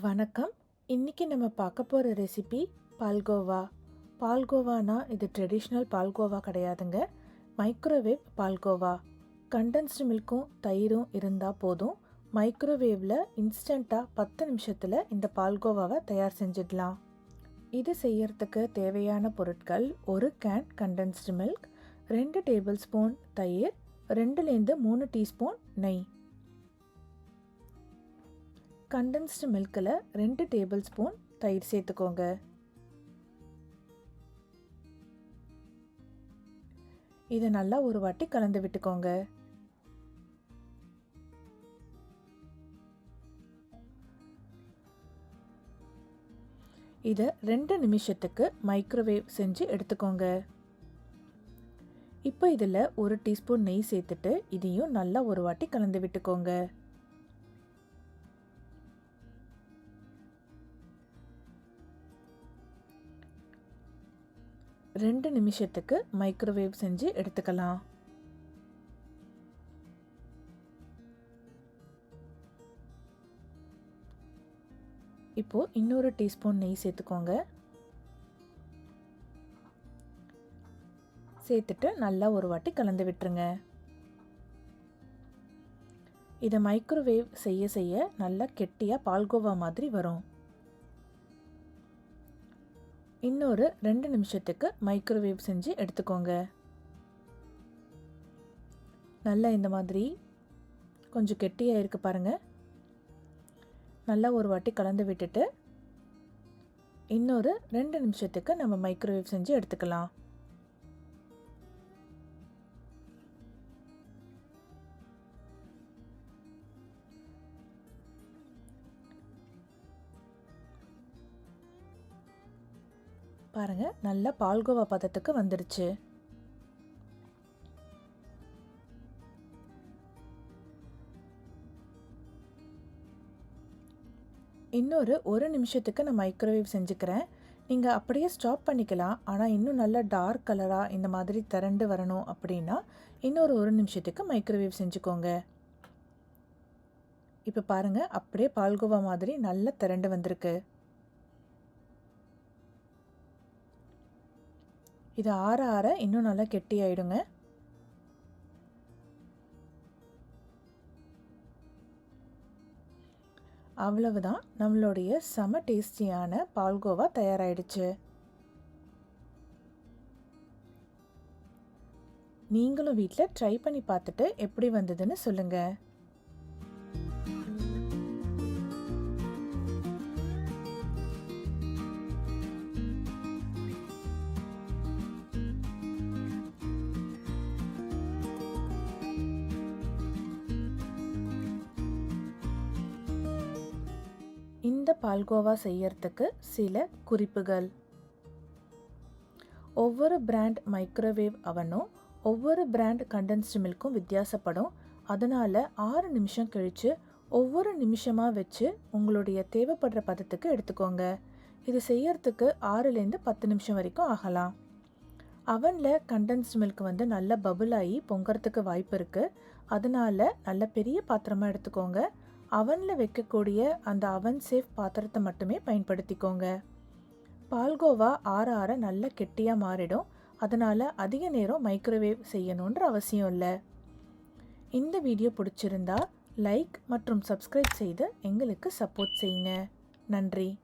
வணக்கம். இன்னைக்கு நம்ம பார்க்க போகிற ரெசிபி பால்கோவா. பால்கோவானா? இது ட்ரெடிஷ்னல் பால்கோவா கிடையாதுங்க. மைக்ரோவேவ் பால்கோவா. கண்டென்ஸ்டு மில்க்கும் தயிரும் இருந்தால் போதும். மைக்ரோவேவில் இன்ஸ்டண்ட்டாக பத்து நிமிஷத்தில் இந்த பால்கோவாவை தயார் செஞ்சிடலாம். இது செய்யறதுக்கு தேவையான பொருட்கள் ஒரு கேன் கண்டென்ஸ்டு மில்க் ரெண்டு டேபிள் ஸ்பூன் தயிர் ரெண்டுலேருந்து மூணு டீஸ்பூன் நெய். கண்டென்ஸ்டு மில்கில் ரெண்டு டேபிள் ஸ்பூன் தயிர் சேர்த்துக்கோங்க. இதை நல்லா ஒரு வாட்டி கலந்து விட்டுக்கோங்க. இதை ரெண்டு நிமிஷத்துக்கு மைக்ரோவேவ் செஞ்சு எடுத்துக்கோங்க. இப்போ இதில் ஒரு டீஸ்பூன் நெய் சேர்த்துட்டு இதையும் நல்லா ஒரு வாட்டி கலந்து விட்டுக்கோங்க. ரெண்டு நிமிஷத்துக்கு மைக்ரோவேவ் செஞ்சு எடுத்துக்கலாம். இப்போது இன்னொரு டீஸ்பூன் நெய் சேர்த்துக்கோங்க. சேர்த்துட்டு நல்லா ஒரு வாட்டி கலந்து விட்டுருங்க. இதை மைக்ரோவேவ் செய்ய செய்ய நல்லா கெட்டியாக பால்கோவா மாதிரி வரும். இன்னொரு ரெண்டு நிமிஷத்துக்கு மைக்ரோவேவ் செஞ்சு எடுத்துக்கோங்க. நல்லா இந்த மாதிரி கொஞ்சம் கெட்டியாக இருக்குது பாருங்கள் நல்லா ஒரு வாட்டி கலந்து விட்டுட்டு இன்னொரு ரெண்டு நிமிஷத்துக்கு நம்ம மைக்ரோவேவ் செஞ்சு எடுத்துக்கலாம். பாருங்கள் நல்ல பால்கோவா பதத்துக்கு வந்துடுச்சு இன்னொரு ஒரு நிமிஷத்துக்கு நான் மைக்ரோவேவ் செஞ்சுக்கிறேன். நீங்கள் அப்படியே ஸ்டாப் பண்ணிக்கலாம். ஆனால் இன்னும் நல்லா டார்க் கலராக இந்த மாதிரி திரண்டு வரணும் அப்படின்னா இன்னொரு ஒரு நிமிஷத்துக்கு மைக்ரோவேவ் செஞ்சுக்கோங்க. இப்போ பாருங்கள் அப்படியே பால்கோவா மாதிரி நல்லா திரண்டு வந்திருக்கு. இது ஆற ஆற இன்னும் நல்லா கெட்டி ஆயிடுங்க. அவ்வளவுதான். நம்மளுடைய செம டேஸ்டியான பால்கோவா தயாராயிடுச்சு. நீங்களும் வீட்டில் ட்ரை பண்ணி பார்த்துட்டு எப்படி வந்ததுன்னு சொல்லுங்கள் இந்த பால்கோவா செய்யறதுக்கு சில குறிப்புகள். ஒவ்வொரு பிராண்ட் மைக்ரோவேவ் அவனும் ஒவ்வொரு பிராண்ட் கண்டென்ஸ்டு மில்க்கும் வித்தியாசப்படும். அதனால் ஆறு நிமிஷம் கழித்து ஒவ்வொரு நிமிஷமாக வச்சு உங்களுடைய தேவைப்படுற பதத்துக்கு எடுத்துக்கோங்க. இது செய்யறதுக்கு ஆறுலேருந்து பத்து நிமிஷம் வரைக்கும் ஆகலாம். அவனில் கண்டென்ஸ்டு மில்க் வந்து நல்ல பபுள் ஆகி பொங்கறதுக்கு வாய்ப்பு இருக்குது அதனால் நல்ல பெரிய பாத்திரமாக எடுத்துக்கோங்க. அவனில் வைக்கக்கூடிய அந்த அவன் சேஃப் பாத்திரத்தை மட்டுமே பயன்படுத்திக்கோங்க. பால்கோவா ஆற ஆற நல்ல கெட்டியாக மாறிடும். அதனால் அதிக நேரம் மைக்ரோவேவ் செய்யணுன்ற அவசியம் இல்லை. இந்த வீடியோ பிடிச்சிருந்தா லைக் மற்றும் சப்ஸ்கிரைப் செய்து எங்களுக்கு சப்போர்ட் செய்யுங்க. நன்றி.